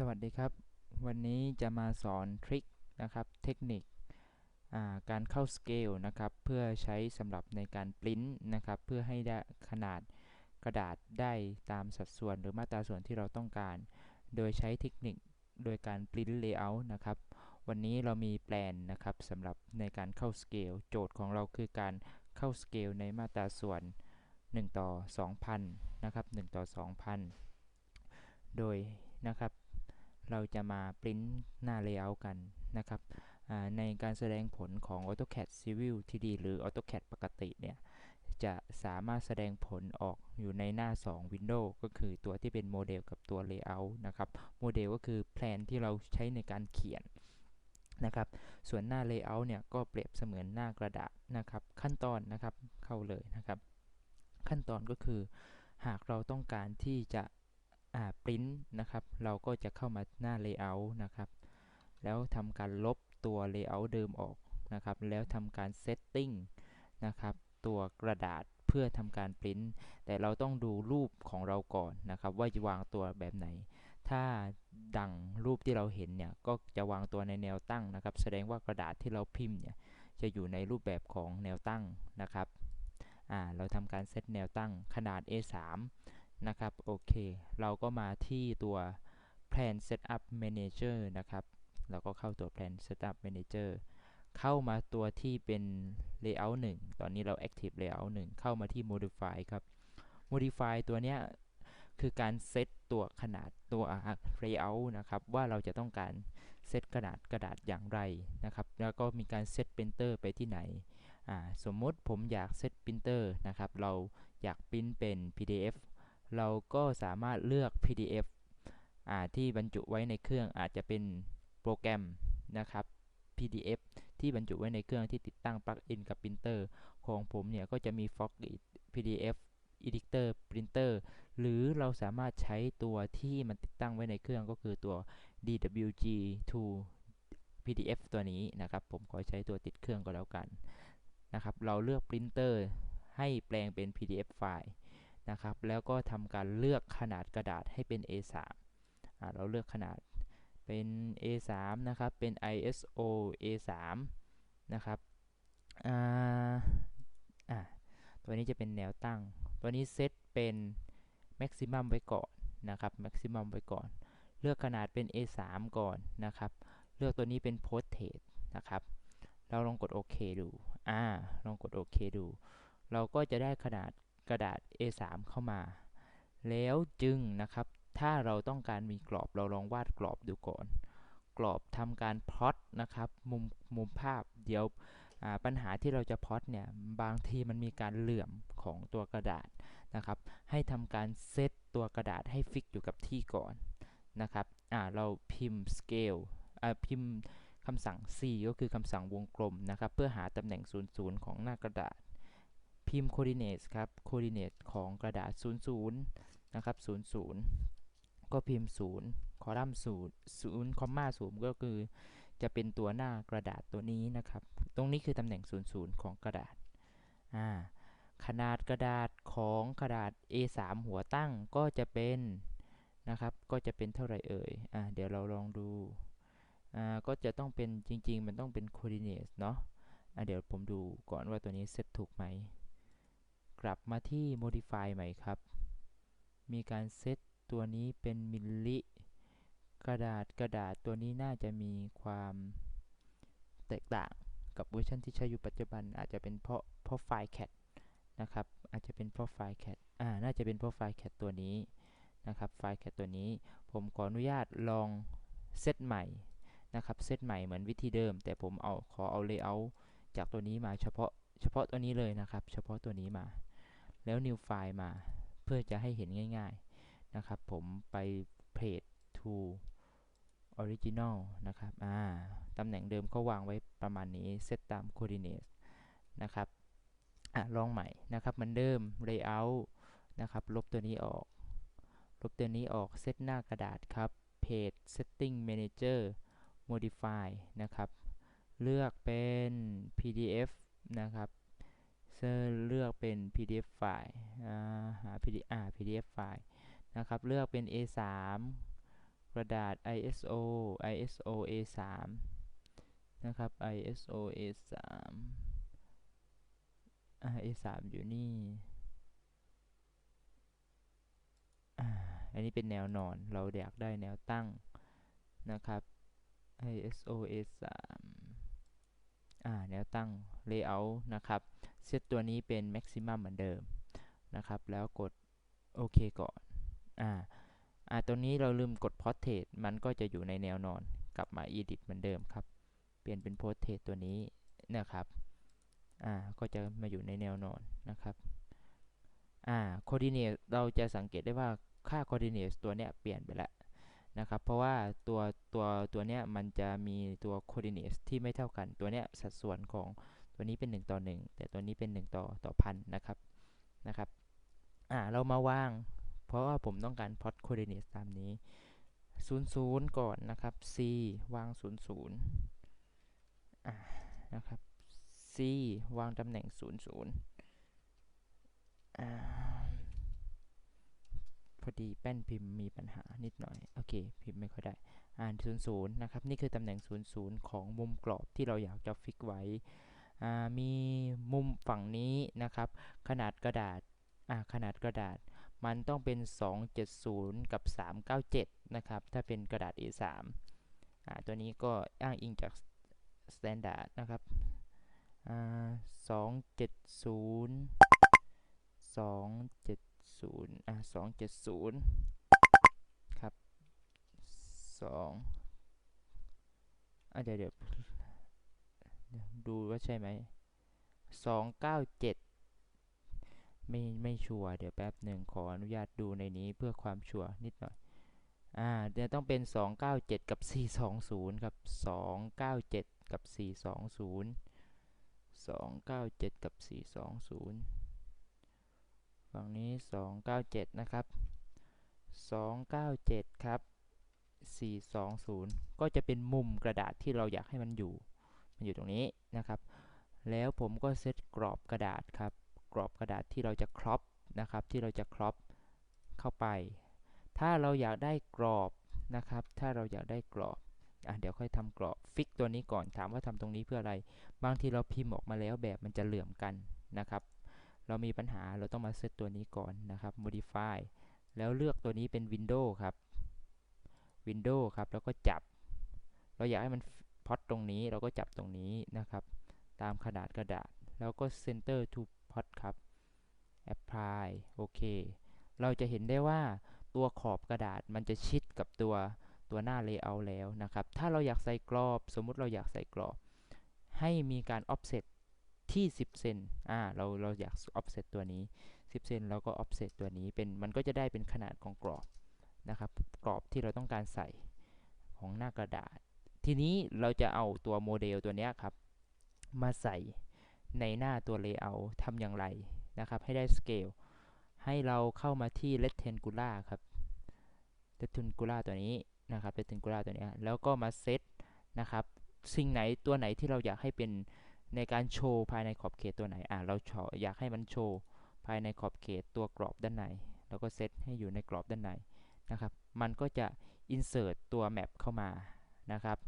สวัสดีครับ วันนี้จะมาสอนทริคนะครับเทคนิคการเข้าสเกลนะครับเพื่อใช้สำหรับในการปริ้นนะครับเพื่อให้ได้ขนาดกระดาษได้ตามสัดส่วนหรือมาตราส่วนที่เราต้องการ โดยใช้เทคนิคโดยการปริ้นเลเยอร์นะครับวันนี้เรามีแปลนนะครับสำหรับในการเข้าสเกลโจทย์ของเราคือการเข้าสเกลในมาตราส่วน 1 ต่อ 2,000นะครับ1ต่อ 2,000 โดยนะครับ เราจะมาปริ้นหน้า Layout กันนะครับในการแสดงผลของ AutoCAD Civil 3D หรือ AutoCAD ปกติเนี่ยจะสามารถแสดงผลออกอยู่ในหน้า 2 Window ก็คือตัวที่เป็นโมเดลกับตัว Layout นะครับโมเดลก็คือแผนที่เราใช้ในการเขียนนะครับส่วนหน้า Layout เนี่ยก็เปรียบเสมือนหน้ากระดาษนะครับขั้นตอนนะครับเข้าเลยนะครับ ขั้นตอนก็คือหากเราต้องการที่จะ ปริ้นนะครับ เราก็จะเข้ามาหน้า Layout นะครับ แล้วทำการลบตัว Layout เดิมออกนะครับ แล้วทำการ Setting นะครับ ตัวกระดาษเพื่อทำการปริ้นแต่เราต้องดูรูปของเราก่อนนะครับ ว่าจะวางตัวแบบไหน ถ้าดังรูปที่เราเห็นเนี่ย ก็จะวางตัวในแนวตั้งนะครับ แสดงว่ากระดาษที่เราพิมพ์เนี่ย จะอยู่ในรูปแบบของแนวตั้งนะครับ อ่า เราทำการเซตแนวตั้งขนาด A3 นะครับโอเค เราก็มาที่ตัว Plan Setup Manager นะครับ เราก็เข้าตัว Plan Setup Manager เข้ามาตัวที่เป็น Layout 1 ตอนนี้เรา Active Layout 1 เข้ามาที่ Modify ครับ Modify ตัวเนี้ยคือการเซตตัวขนาดตัว Layout นะครับ ว่าเราจะต้องการเซตขนาดกระดาษอย่างไรนะครับ แล้วก็มีการเซตปรินเตอร์ไปที่ไหน สมมติผมอยากเซตปรินเตอร์นะครับ เราอยากปริ้นเป็น PDF เราก็สามารถเลือก PDF ที่บรรจุไว้ในเครื่องอาจจะเป็นโปรแกรมนะครับ PDF ที่บรรจุไว้ในเครื่องที่ติดตั้งปลั๊กอินกับปรินเตอร์ของผมเนี่ยก็จะมี Fox PDF Editor Printer หรือเราสามารถใช้ตัวที่มันติดตั้งไว้ในเครื่องก็คือตัว DWG to PDF ตัวนี้นะครับ ผมขอใช้ตัวติดเครื่องก็แล้วกันนะครับ เราเลือกปรินเตอร์ให้แปลงเป็น PDF ไฟล์ นะครับ แล้วก็ทำการเลือกขนาดกระดาษให้เป็น A3 เราเลือกขนาดเป็น A3 นะครับ เป็น ISO A3 นะครับตัวนี้จะเป็นแนวตั้ง ตัวนี้เซตเป็น maximum ไว้ก่อนนะครับ maximum ไว้ก่อน เลือกขนาดเป็น A3 ก่อนนะครับ เลือกตัวนี้เป็น portrait นะครับ เราลองกดโอเคดู อ่า ลองกดโอเคดู เราก็จะได้ขนาด กระดาษ A3 เข้ามา แล้วจึงนะครับ ถ้าเราต้องการมีกรอบเราลองวาดกรอบดูก่อน กรอบทำการพลอตนะครับมุมมุมภาพเดี๋ยวปัญหาที่เราจะพลอตเนี่ยบางทีมันมีการเหลื่อมของตัวกระดาษนะครับ ให้ทำการเซตตัวกระดาษให้ฟิกอยู่กับที่ก่อนนะครับเราพิมพ์ scale พิมพ์คำสั่ง C ก็คือคำสั่งวงกลมนะครับ เพื่อหาตำแหน่ง 00 ของหน้ากระดาษ พิมพ์ coordinates ครับ coordinate ของกระดาษ 00 นะครับ 00 ก็พิมพ์ 0 คอลัมน์0 0คอมมา0ก็คือ จะเป็นตัวหน้ากระดาษตัวนี้นะครับ ตรงนี้คือตำแหน่ง 00 ของกระดาษ อ่า ขนาดกระดาษของกระดาษ A3 หัวตั้งก็จะเป็นนะครับ ก็จะเป็นเท่าไหร่เอ่ย อ่า เดี๋ยวเราลองดู อ่า ก็จะต้องเป็นจริง ๆ มันต้องเป็น coordinates เนาะอ่าเดี๋ยวผมดูก่อนว่าตัวนี้เซตถูกไหม กลับมาที่ modify ใหม่ครับ มีการเซตตัวนี้เป็นมิลลิ กระดาษกระดาษตัวนี้น่าจะมีความแตกต่างกับเวอร์ชันที่ใช้อยู่ปัจจุบัน อาจจะเป็นเพราะเพราะไฟล์ CAT นะครับ อาจจะเป็นเพราะไฟล์ CAT อ่า น่าจะเป็นเพราะไฟล์ CAT ตัวนี้นะครับ ไฟล์ CAT ตัวนี้ ผมขออนุญาตลองเซตใหม่นะครับ เซตใหม่เหมือนวิธีเดิม แต่ผมเอาขอเอา layout จากตัวนี้มาเฉพาะเฉพาะตัวนี้เลยนะครับ เฉพาะตัวนี้มา แล้ว new file มา เพื่อจะให้เห็นง่าย ๆนะครับ ผมไป page to original นะครับ อ่า ตำแหน่งเดิมเขาวางไว้ประมาณนี้ set ตาม coordinate นะครับ อะ ลองใหม่นะครับ เหมือนเดิม layout นะครับ ลบตัวนี้ออก ลบตัวนี้ออก เซตหน้ากระดาษครับ page setting manager modify นะครับ เลือกเป็น PDF นะครับ เเลือกเป็น PDF ไฟล์หา PDF อ่า PDF ไฟล์นะครับ เลือกเป็น A3 กระดาษ ISO ISO A3 นะครับ ISO A3 อ่า A3 อยู่นี่อันนี้เป็นแนวนอน เราอยากได้แนวตั้งนะครับ ISO A3 อ่า แนวตั้ง Layout นะครับ เซตตัวนี้เป็น Maximum เหมือนเดิมนะครับ แล้วกดโอเคก่อน อ่า อ่า ตัวนี้เราลืมกด Portrait มันก็จะอยู่ในแนวนอน กลับมา Edit เหมือนเดิมครับ เปลี่ยนเป็น Portrait ตัวนี้นะครับ อ่า ก็จะมาอยู่ในแนวนอนนะครับ อ่า Coordinate เราจะสังเกตได้ว่าค่า Coordinate ตัวเนี้ยเปลี่ยนไปแล้วนะครับ เพราะว่าตัวตัวตัวเนี้ยมันจะมีตัว Coordinate ที่ไม่เท่ากัน ตัวเนี้ยสัดส่วนของ ตัวนี้เป็น 1 ต่อ 1 แต่ตัวนี้เป็น 1 ต่อต่อพันนะครับนะครับอ่าเรามาวาง เพราะว่าผมต้องการ plot coordinate ตามนี้ 00 ก่อนนะครับ c วาง 00อ่านะครับ c วางตำแหน่ง 00อ่าพอดีแป้นพิมพ์มีปัญหานิดหน่อย โอเค พิมพ์ไม่ค่อยได้ อ่าน 00 นะครับ นี่คือตำแหน่ง 00 ของมุมกรอบที่เราอยากจะฟิกไว้ มีมุมฝั่งนี้นะครับ ขนาดกระดาษขนาดกระดาษ มันต้องเป็น 270 กับ 397 นะครับ ถ้าเป็นกระดาษ A3 ตัวนี้ก็อ้างอิงจาก Standard นะครับอ่า270 270อ่า270ครับ2อ่าเดี๋ยวเดี๋ยว ดูว่าใช่ไหม297ไม่ไม่ชัวร์เดี๋ยวแป๊บหนึ่งขออนุญาตดูในนี้เพื่อความชัวร์นิดหน่อย อ่าเดี๋ยวต้องเป็น 297 กับ 420 ครับ 297 กับ 420 297 กับ 420 ฝั่งนี้ 297 นะครับ 297 ครับ 420 ก็จะเป็นมุมกระดาษที่เราอยากให้มันอยู่ มันอยู่ตรงนี้นะครับ แล้วผมก็เซตกรอบกระดาษครับ กรอบกระดาษที่เราจะครอปนะครับ ที่เราจะครอปเข้าไป ถ้าเราอยากได้กรอบนะครับ ถ้าเราอยากได้กรอบอะเดี๋ยวค่อยทำกรอบฟิกตัวนี้ก่อนถามว่าทำตรงนี้เพื่ออะไร บางทีเราพิมพ์ออกมาแล้วแบบมันจะเหลื่อมกันนะครับ เรามีปัญหาเราต้องมาเซตตัวนี้ก่อนนะครับ modify แล้วเลือกตัวนี้เป็น window ครับ window ครับแล้วก็จับ เราอยากให้มัน ตรงนี้เราก็จับตรงนี้นะครับ ตามขนาดกระดาษ แล้วก็ center to pot ครับ apply โอเค เราจะเห็นได้ว่าตัวขอบกระดาษมันจะชิดกับตัวตัวหน้า layout แล้วนะครับ ถ้าเราอยากใส่กรอบ สมมุติเราอยากใส่กรอบ ให้มีการ offset ที่ 10 เซนอ่า เรา เราอยาก offset ตัวนี้ 10 เซนเราก็ offset ตัวนี้ เป็น มันก็จะได้เป็นขนาดของกรอบนะครับ กรอบที่เราต้องการใส่ของหน้ากระดาษ ทีนี้เราจะเอาตัวโมเดลตัวนี้ครับ มาใส่ในหน้าตัว layout ทำอย่างไรนะครับ ให้ได้ scale ให้เราเข้ามาที่ rectangular ครับ rectangular ตัวนี้นะครับ rectangular ตัวนี้ แล้วก็มาเซตนะครับ สิ่งไหนตัวไหนที่เราอยากให้เป็นในการโชว์ภายในขอบเขตตัวไหน อ่าเราอยากให้มันโชว์ภายในขอบเขตตัวกรอบด้านใน แล้วก็เซตให้อยู่ในกรอบด้านในนะครับ มันก็จะ insert ตัว map เข้ามานะครับ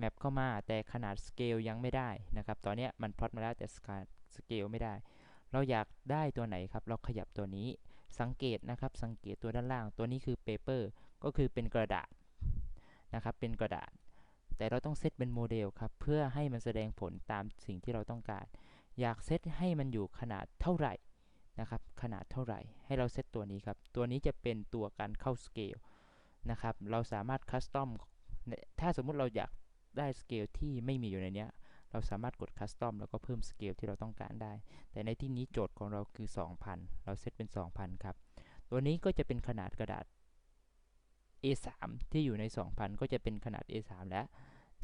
map เข้ามาแต่ขนาด scale ยังไม่ได้นะครับตอนนี้มันพลอตมาแล้วแต่ scale ไม่ได้ เราอยากได้ตัวไหนครับ เราขยับตัวนี้สังเกตนะครับ สังเกตตัวด้านล่างตัวนี้คือ paper ก็คือเป็นกระดาษนะครับเป็นกระดาษ แต่เราต้องเซตเป็นโมเดลครับเพื่อให้มันแสดงผลตามสิ่งที่เราต้องการ อยากเซตให้มันอยู่ขนาดเท่าไหร่นะครับขนาดเท่าไหร่ ให้เราเซตตัวนี้ครับตัวนี้จะเป็นตัวการเข้าสเกลนะครับเราสามารถคัสตอมถ้าสมมุติเราอยาก ได้สเกลที่ไม่มีอยู่ในนี้เราสามารถกดคัสตอมแล้วก็เพิ่มสเกลที่เราต้องการได้ แต่ในที่นี้โจทย์ของเราคือ 2,000 เราเซตเป็น 2,000 ครับ ตัวนี้ก็จะเป็นขนาดกระดาษ A3 ที่อยู่ใน 2,000 ก็จะเป็นขนาด A3 แล้ว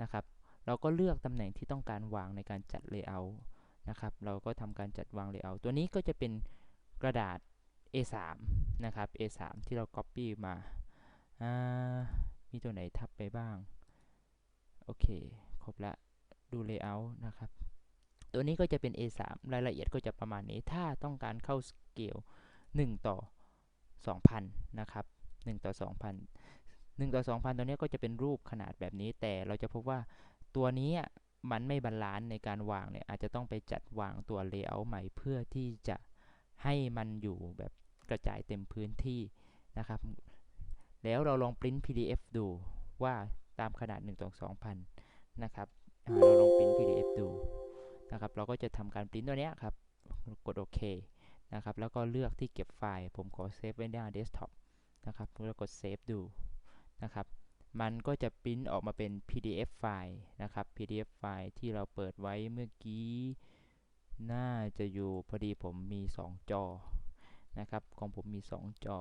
นะครับ เราก็เลือกตำแหน่งที่ต้องการวางในการจัด Layout นะครับ เราก็ทำการจัดวาง Layout ตัวนี้ก็จะเป็นกระดาษ A3 นะครับ A3 ที่เรา Copy มา มีตัวไหนทับไปบ้าง โอเค ครบละดู Layout นะครับ ตัวนี้ก็จะเป็น A3 รายละเอียดก็จะประมาณนี้ ถ้าต้องการเข้าสเกล1ต่อ 2,000 นะครับ 1 ต่อ 2,000 1 ต่อ 2,000 ตัวนี้ก็จะเป็นรูปขนาดแบบนี้ แต่เราจะพบว่าตัวนี้มันไม่บาลานซ์ในการวางเนี่ย อาจจะต้องไปจัดวางตัว layout ใหม่เพื่อที่จะให้มันอยู่แบบกระจายเต็มพื้นที่นะครับ แล้วเราลองปริ้น PDF ดูว่า ตามขนาด 1 ต่อ 2,000 นะครับเราลองปริ้น PDF ดูนะครับ เราก็จะทำการปริ้นตัวนี้ครับ กดโอเคนะครับ แล้วก็เลือกที่เก็บไฟล์ ผมขอเซฟไว้หน้าเดสก์ท็อปนะครับแล้วกดเซฟดูนะครับ มันก็จะปริ้นออกมาเป็น PDF ไฟล์นะครับ PDF ไฟล์ที่เราเปิดไว้เมื่อกี้ น่าจะอยู่พอดีผมมี 2 จอ นะครับ ของผมมี 2 จอ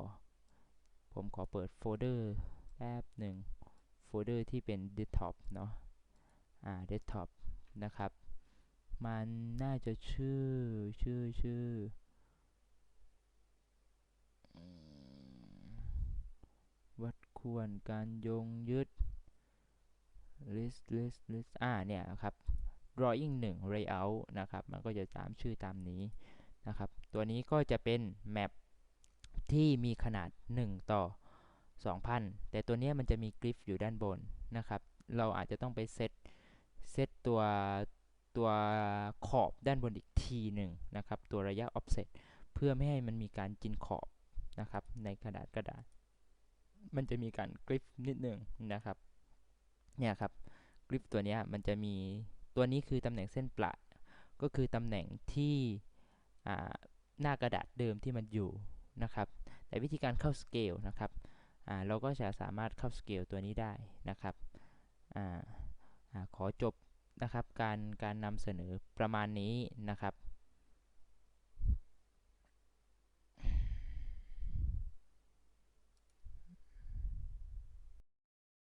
ผมขอเปิดโฟลเดอร์แป๊บหนึ่ง ลเดอร์ที่เป็นเดสก์ท็อปเนาะอ่าเดสก์ท็อปนะครับ มันน่าจะชื่อชื่อชื่อวัดควรการยงยึด list list list อ่าเนี่ยครับ drawing 1 layout นะครับ มันก็จะตามชื่อตามนี้นะครับ ตัวนี้ก็จะเป็น map ที่มีขนาด 1 ต่อ 2,000 แต่ตัวนี้มันจะมีกริฟอยู่ด้านบนนะครับ เราอาจจะต้องไปเซตเซตตัวตัวขอบด้านบนอีกทีหนึ่งนะครับ ตัวระยะ offset เพื่อไม่ให้มันมีการจินขอบนะครับในกระดาษกระดาษ มันจะมีการกริฟนิดหนึ่งนะครับเนี่ยครับกริฟตัวนี้มันจะมีตัวนี้คือตำแหน่งเส้นประก็คือตำแหน่งที่หน้ากระดาษเดิมที่มันอยู่นะครับ แต่วิธีการเข้าสเกลนะครับ เราก็จะสามารถเข้าสเกลตัวนี้ได้นะครับอขอจบนะครับการการนำเสนอประมาณนี้นะครับ